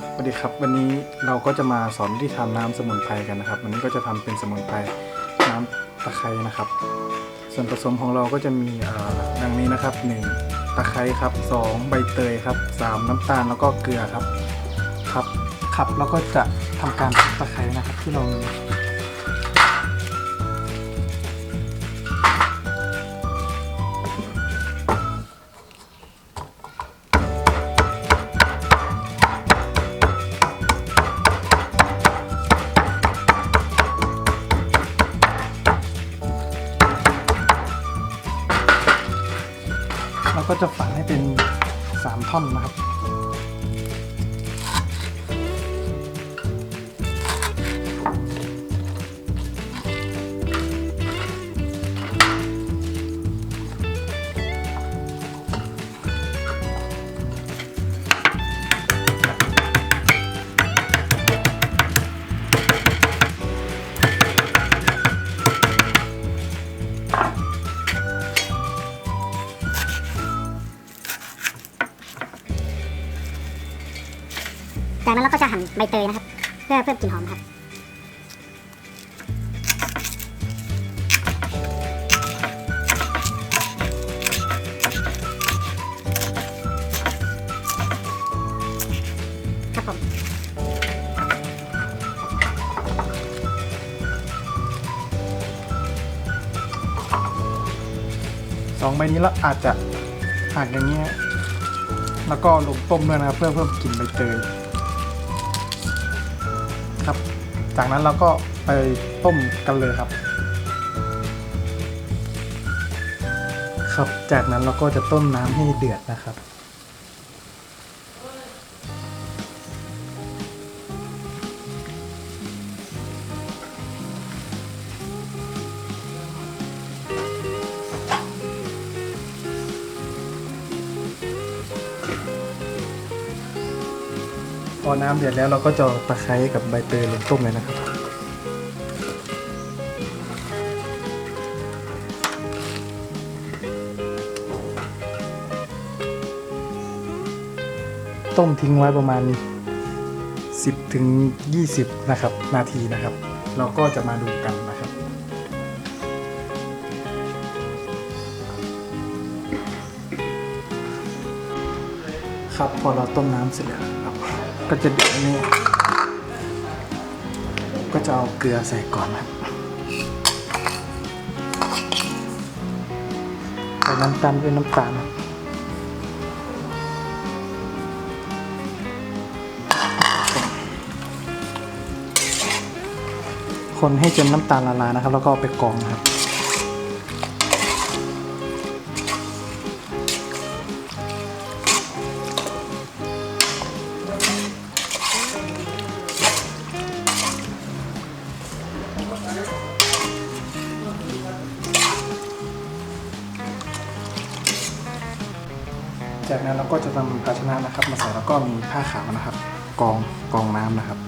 สวัสดีครับ วันนี้เราก็จะมาสอนวิธีทำน้ำสมุนไพรกันนะครับ วันนี้ก็จะทำเป็นสมุนไพรน้ำตะไคร้นะครับ ส่วนผสมของเราก็จะมีเอ่อดังนี้นะครับ 1 ตะไคร้ครับ 2 ใบเตยครับ 3 น้ำตาลแล้วก็เกลือครับครับครับแล้วก็จะทำการตะไคร้นะครับที่เรามี เราก็จะฝันให้เป็น 3 ท่อนนะครับ จากนั้นเราก็จะหั่นใบเตยนะครับ เพื่อเพิ่มกลิ่นหอมครับครับผมสองใบนี้เราอาจจะหั่นอย่างเงี้ยแล้วก็ลงต้มด้วยนะครับเพื่อเพิ่มกลิ่นใบเตย ครับ จากนั้นเราก็ไปต้มกันเลยครับ ครับ จากนั้นเราก็จะต้มน้ำให้เดือดนะครับ พอน้ำเดือดแล้วเราก็จะตะไคร้กับใบเตยลงต้มเลยนะครับ ต้มทิ้งไว้ประมาณ 10ถึง20 นะครับ นาทีนะครับ เราก็จะมาดูกันนะครับครับพอเราต้มน้ำเสร็จแล้ว ก็จะเดือดนี่ก็จะเอาเกลือใส่ก่อนนะครับจากนั้นตามด้วยน้ำตาลคนให้จนน้ำตาลละลายนะครับ แล้วก็เอาไปกรองนะครับ จากนั้นเราก็จะนำภาชนะนะครับ มาใส่แล้วก็มีผ้าขาวนะครับ กองกองน้ำนะครับ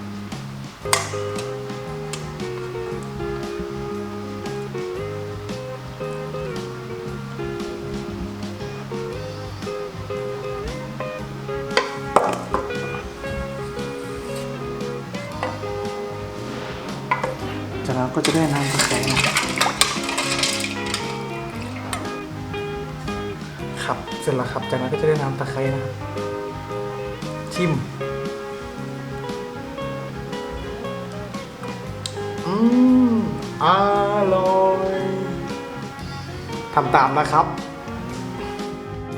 จากนั้นก็จะได้น้ำตะไคร้นะครับ ครับเสร็จแล้วครับ จากนั้นก็จะได้น้ำตะไคร้นะครับชิมอืมอร่อยทำตามนะครับ